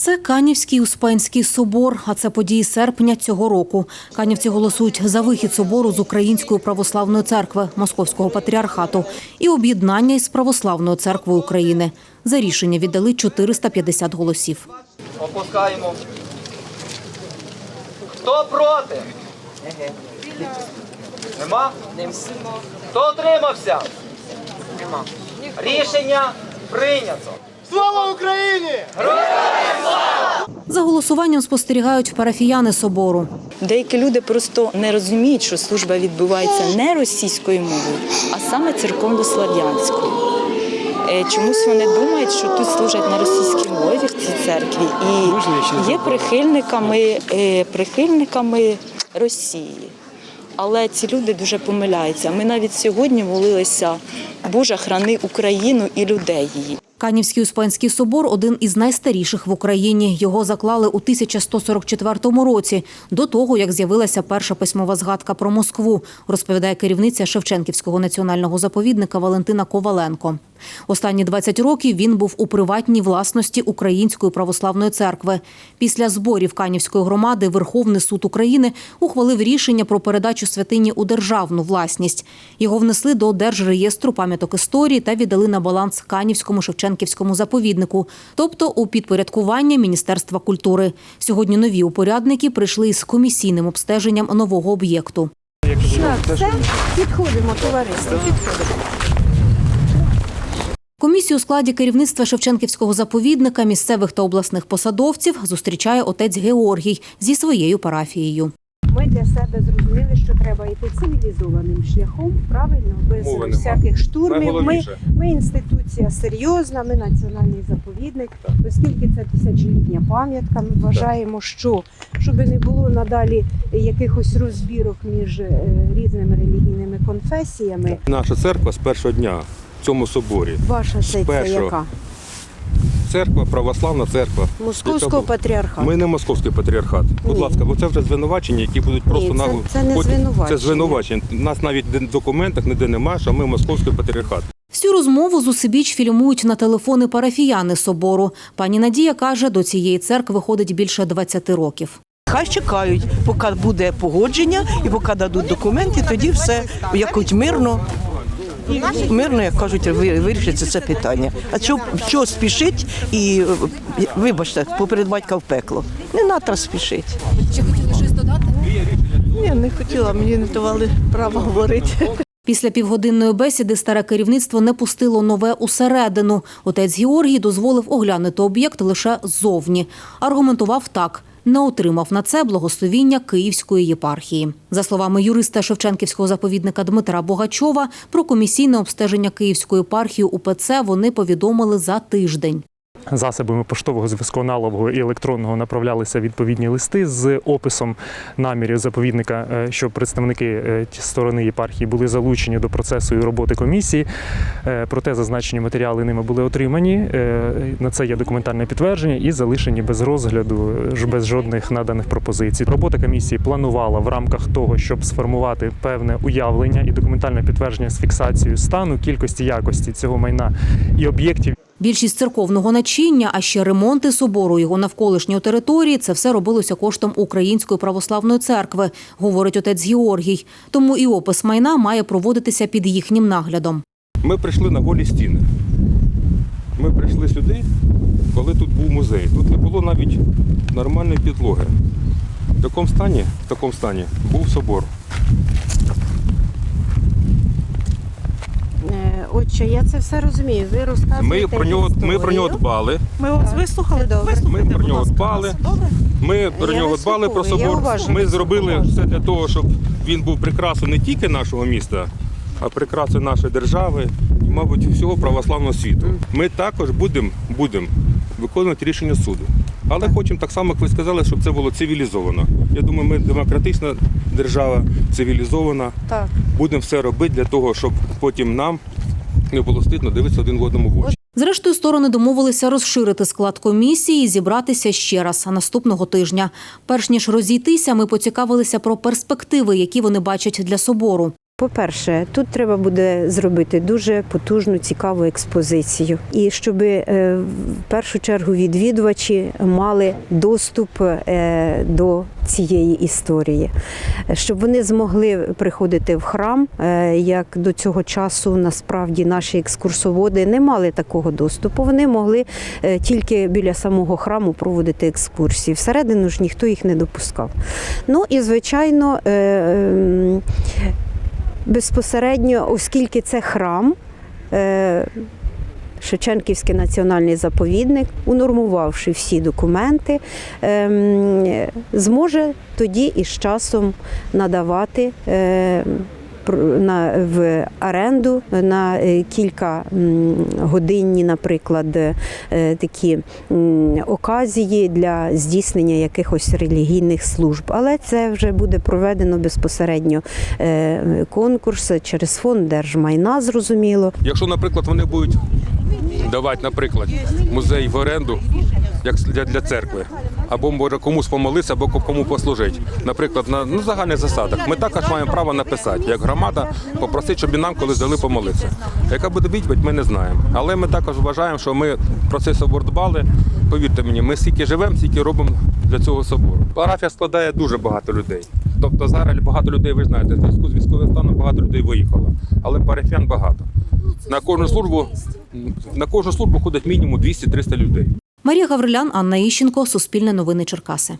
Це Канівський Успенський собор, а це події серпня цього року. Канівці голосують за вихід собору з Української православної церкви Московського патріархату і об'єднання із Православною церквою України. За рішення віддали 450 голосів. Опускаємо. Хто проти? Нема? Хто утримався? Нема. Рішення прийнято. Слава Україні! За голосуванням спостерігають парафіяни собору. Деякі люди просто не розуміють, що служба відбувається не російською мовою, а саме церковно-слав'янською. Е, Чомусь вони думають, що тут служать на російській мові в цій церкві і є прихильниками, е, прихильниками Росії. Але ці люди дуже помиляються. Ми навіть сьогодні молилися Боже, храни Україну і людей її. Канівський Успенський собор – один із найстаріших в Україні. Його заклали у 1144 році, до того, як з'явилася перша письмова згадка про Москву, розповідає керівниця Шевченківського національного заповідника Валентина Коваленко. Останні 20 років він був у приватній власності Української православної церкви. Після зборів Канівської громади Верховний суд України ухвалив рішення про передачу святині у державну власність. Його внесли до Держреєстру пам'яток історії та віддали на баланс Канівському Шевченківському заповіднику, тобто у підпорядкування Міністерства культури. Сьогодні нові упорядники прийшли із комісійним обстеженням нового об'єкту. Все, підходимо, товариство, підходимо. Комісію у складі керівництва Шевченківського заповідника, місцевих та обласних посадовців зустрічає отець Георгій зі своєю парафією. Для себе зрозуміли, що треба йти цивілізованим шляхом, правильно, без Мови нема. всяких штурмів. Ми, Найголовніше. ми інституція серйозна, ми національний заповідник, оскільки це тисячолітня пам'ятка. Ми вважаємо, що щоб не було надалі якихось розбірок між е, різними релігійними конфесіями. Наша церква з першого дня в цьому соборі. Ваша першого. яка? Церква, православна церква. Московського патріархату. Ми не московський патріархат. Будь Ні. ласка, бо це вже звинувачення, які будуть просто Ні, це- це не звинувачення. Це звинувачення. У нас навіть в документах ніде немає, що ми московський патріархат. Всю розмову з усебіч фільмують на телефони парафіяни собору. Пані Надія каже, до цієї церкви ходить більше 20 років. Хай чекають, поки буде погодження і поки дадуть документи, тоді все якось мирно. Мирно, як кажуть, ви- вирішиться це питання. А що, що спішить і е, вибачте, поперед батька в пекло. Не треба спішити. Чи хотіли щось додати? Ні, не хотіла, мені не давали права говорити. Після півгодинної бесіди старе керівництво не пустило нове усередину. Отець Георгій дозволив оглянути об'єкт лише ззовні. Аргументував так. Не отримав на це благословіння Київської єпархії. За словами юриста Шевченківського заповідника Дмитра Богачова, про комісійне обстеження Київської єпархії УПЦ вони повідомили за тиждень. Засобами поштового зв'язку аналогового і електронного направлялися відповідні листи з описом намірів заповідника, е, що представники е, сторони єпархії були залучені до процесу і роботи комісії. Е, Проте зазначені матеріали ними були отримані. На це є документальне підтвердження і залишені без розгляду, ж- без жодних наданих пропозицій. Робота комісії планувала в рамках того, щоб сформувати певне уявлення і документальне підтвердження з фіксацією стану, кількості якості цього майна і об'єктів. Більшість церковного начиння, а ще ремонти собору, його навколишньої території – це все робилося коштом Української православної церкви, говорить отець Георгій. Тому і опис майна має проводитися під їхнім наглядом. Ми прийшли на голі стіни. Ми прийшли сюди, коли тут був музей. Тут не було навіть нормальної підлоги. В такому стані, в такому стані був собор. Е, Отче, я це все розумію. Ви розказуєте Ми про нього, ми про нього історію. дбали. Ми вас вислухали, Добре. Ми про нього дбали. Ми про Я нього дбали про вислуховую, я собор. уважно Ми зробили все для того, щоб він був прикрасою не тільки нашого міста, а прикрасою нашої держави і, мабуть, всього православного світу. Ми також будемо будем виконувати рішення суду. Але хочемо так само, як ви сказали, щоб це було цивілізовано. Я думаю, ми демократична держава, цивілізована. Так. Будемо все робити для того, щоб потім нам не було стидно дивитися один в одному в очі. Зрештою, сторони домовилися розширити склад комісії і зібратися ще раз наступного тижня. Перш ніж розійтися, ми поцікавилися про перспективи, які вони бачать для собору. По-перше, тут треба буде зробити дуже потужну, цікаву експозицію. І щоб е, в першу чергу відвідувачі мали доступ е, до цієї історії, щоб вони змогли приходити в храм, е, як до цього часу насправді наші екскурсоводи не мали такого доступу. Вони могли тільки біля самого храму проводити екскурсії. Всередину ж ніхто їх не допускав. Ну і звичайно. Ем, безпосередньо, оскільки це храм. е, Шевченківський національний заповідник, унормувавши всі документи, ем, зможе тоді із часом надавати е, пр- на, в оренду на е, кілька годинні, наприклад, е, такі оказії для здійснення якихось релігійних служб. Але це вже буде проведено безпосередньо е, конкурс через фонд держмайна, зрозуміло. Якщо, наприклад, вони будуть давати, наприклад, музей в оренду як для, для церкви, або може комусь помолитися, або кому послужити. Наприклад, на ну, загальних засадах. Ми також маємо право написати, як громада, попросити, щоб і нам колись дали помолитися. Яка буде відповідь, ми не знаємо. Але ми також вважаємо, що ми про цей собор дбали. Повірте мені, ми стільки живемо, стільки робимо для цього собору. Парафія складає дуже багато людей. Тобто зараз багато людей, ви знаєте, в зв'язку з військовим станом багато людей виїхало, але парафіян багато. На кожну службу на кожну службу ходить мінімум 200-300 людей. Марія Гаврилян, Анна Іщенко, Суспільне новини Черкаси.